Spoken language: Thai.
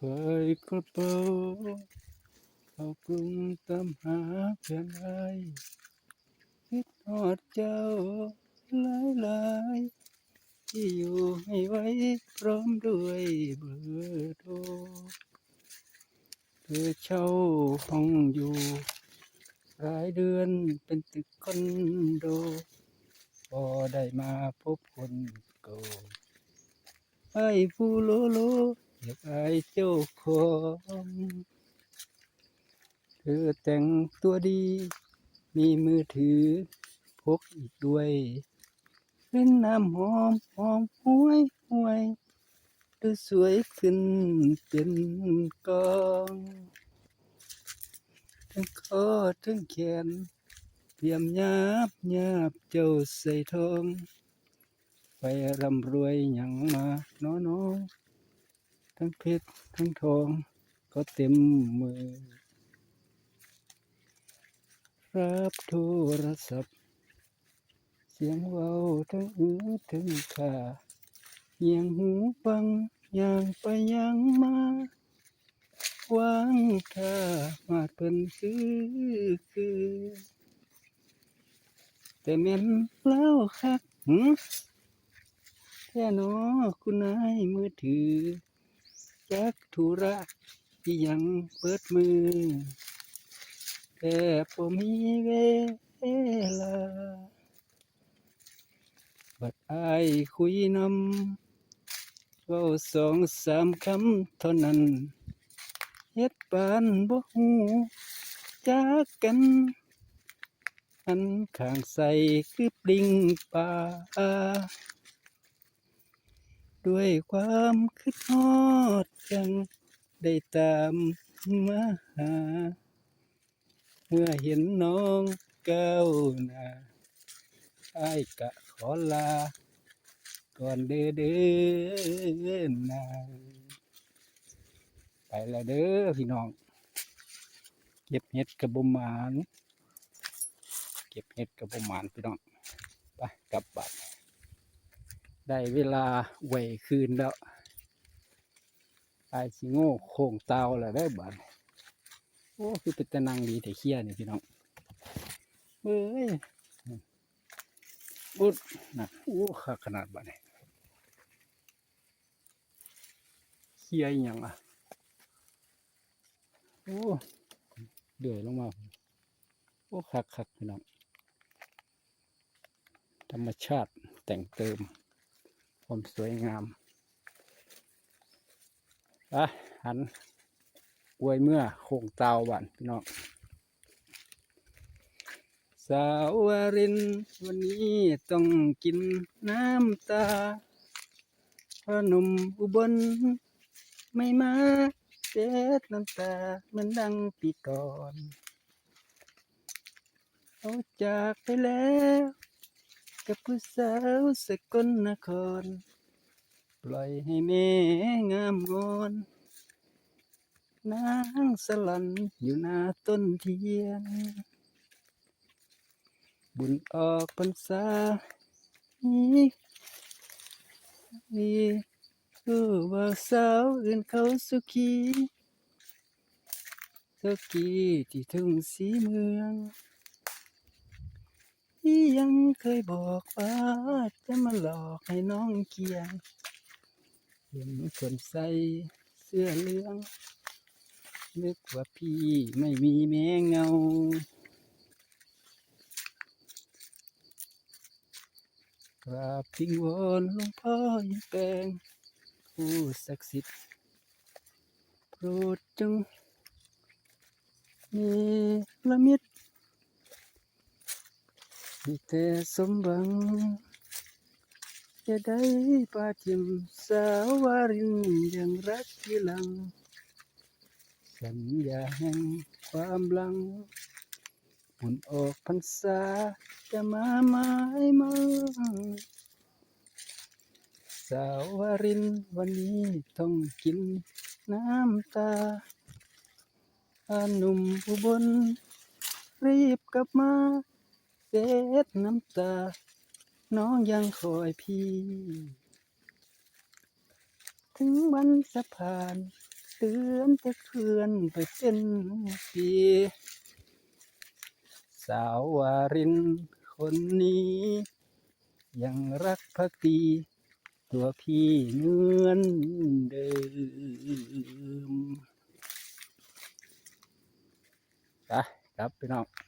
เผยกระเป๋าเข้ากรุงตามหาเพื่อนไอคิดฮอดเจ้าหลายหลายที่อยู่ให้ไว้พร้อมด้วยเบอร์โทรเธอเช่าห้องอยู่รายเดือนเป็นตึกคอนโดพอได้มาพบคนเก่าไอ้ผู้โลโล อยากอายเจ้าของเธอแต่งตัวดี มีมือถือพกอีกด้วยเป็นน้ำหอมหอมห้วยห้วยดูสวยขึ้นเป็นกองทั้งคอทั้งแขนเตรียมยาบยาบเจ้าใส่ทอง ไปร่ำรวยหยังมาน้อน้อง ทั้งเพชรทั้งทอง ก็เต็มมือ รับโทรศัพท์ เสียงเว้าทั้งอื้อทั้งขาเงียงหูฟังอย่างไปยังมาวางท่ามาเป็นคือคือแต่แม่นเล่าคักหึแค่นอคุณนายมือถือ จักธุระที่ยังเปิดมือแต่บ่มีเวลา บัดอายคุยนำเว้าสองสามคำเท่านั้นเฮ็ดปานบ่ฮู้จักกันอันข้างใส่คือปลิงป่า ด้วยความคิดฮอดจังได้ตามมาหา เมื่อเห็นน้องก้าวหน้าอ้กะขอลา ก่อนเด้อเด้อนางไปแล้วเด้อพี่น้อง เก็บเห็ดกระบุมหมาน เก็บเห็ดกระบุมานพี่น้อง ไปกลับบ้าน ได้เวลาไหวคืนแล้วไอ้สิโง่โค้งเตาแล้วได้บ้านโอ้ คือเป็นตะนังดีแต่เคี้ยนี่พี่น้องเอ้ยอุดนะโอ้ขาขนาดบ้านนี่เคี้ยอหยังอะโอ้เดือยลงมา โอ้คักคักพี่น้องธรรมชาติแต่งเติม ความสวยงามไปหันอวยเมื่อโคงเตาบ้านพี่น้องสาววาริน วันนี้ต้องกินน้ำตาเพราะนุ่มอุบล ไม่มาเจ็ดน้ำตาเหมือนดังปีก่อน เขาจากไปแล้ว กับผู้สาวสกลนคร ปล่อยให้แม่งามงอนนางสลันอยู่หน้าต้นเทียน บุญออกพรรษานี้นี่คือว่าสาวอื่นเขาสุขีสุขีที่ทุ่งสีเมือง ที่ยังเคยบอกว่าจะมาหลอกให้น้องเกียงเห็นคนใส่เสื้อเหลือง นึกว่าพี่ไม่มีแม่เงา กราบพิงวอนหลวงพ่อยังแปลงผู้ศักดิ์สิทธิ์โปรดจงเมละมิต มีแต่สมหวังจะได้ปาทิมสาววารินยังรักที่หลัง สัญญาแห่งความหลังหมุนออกพรรษาจะมาไม้มาสาววารินวันนี้ต้องกินน้ำตาอาหนุ่มอุบลรีบกลับมา ดน้ำตา น้องยังคอยพี่ ถึงวันสะพาน เตือนแต่เพื่อนไปเป็นปีสาววารินคนนี้ ยังรักภักดีตัวพี่เหมือนเดิมไปครับพี่น้อง